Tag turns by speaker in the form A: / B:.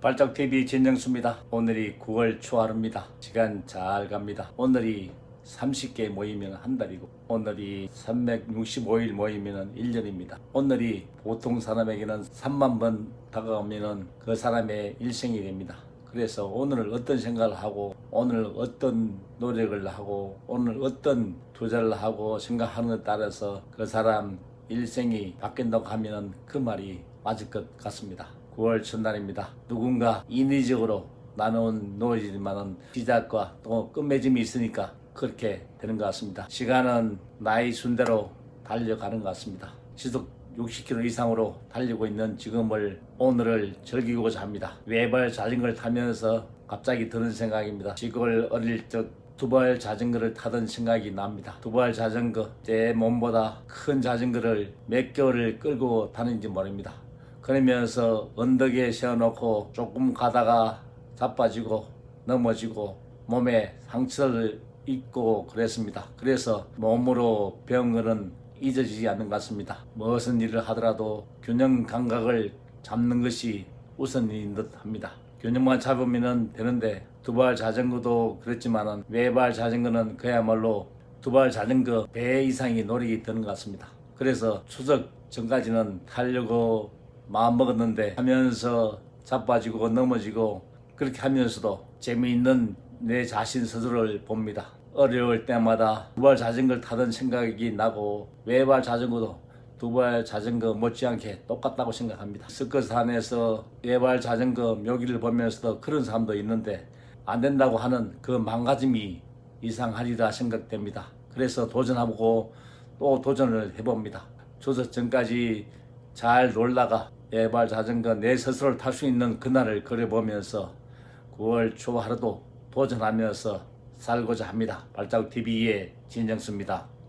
A: 발작TV 진정수입니다. 오늘이 9월 초하루입니다. 시간 잘 갑니다. 오늘이 30개 모이면 한 달이고 오늘이 365일 모이면 1년입니다. 오늘이 보통 사람에게는 3만 번 다가오면 그 사람의 일생이 됩니다. 그래서 오늘 어떤 생각을 하고 오늘 어떤 노력을 하고 오늘 어떤 투자를 하고 생각하는 것에 따라서 그 사람 일생이 바뀐다고 하면 그 말이 맞을 것 같습니다. 9월 첫날입니다. 누군가 인위적으로 나눈 노이지만은 시작과 또 끝맺음이 있으니까 그렇게 되는 것 같습니다. 시간은 나이 순대로 달려가는 것 같습니다. 시속 60km 이상으로 달리고 있는 지금을 오늘을 즐기고자 합니다. 외발 자전거를 타면서 갑자기 드는 생각입니다. 시골 어릴 적 두발 자전거를 타던 생각이 납니다. 두발 자전거 제 몸보다 큰 자전거를 몇 개월을 끌고 다니는지 모릅니다. 그러면서 언덕에 세워놓고 조금 가다가 자빠지고 넘어지고 몸에 상처를 입고 그랬습니다. 그래서 몸으로 배운 것은 잊어지지 않는 것 같습니다. 무슨 일을 하더라도 균형 감각을 잡는 것이 우선인 듯 합니다. 균형만 잡으면 되는데 두발 자전거도 그렇지만은 외발 자전거는 그야말로 두발 자전거 배 이상의 노력이 드는 것 같습니다. 그래서 추석 전까지는 타려고 마음 먹었는데 하면서 자빠지고 넘어지고 그렇게 하면서도 재미있는 내 자신 스스로를 봅니다. 어려울 때마다 두발 자전거를 타던 생각이 나고 외발 자전거도 두발 자전거 못지않게 똑같다고 생각합니다. 스커트 안에서 외발 자전거 묘기를 보면서도 그런 사람도 있는데 안 된다고 하는 그 망가짐이 이상하리라 생각됩니다. 그래서 도전하고 또 도전을 해봅니다. 조서 전까지 잘 놀다가 외발 자전거 내 스스로를 탈 수 있는 그날을 그려보면서 9월 초 하루도 도전하면서 살고자 합니다. 발자국 TV의 진정수입니다.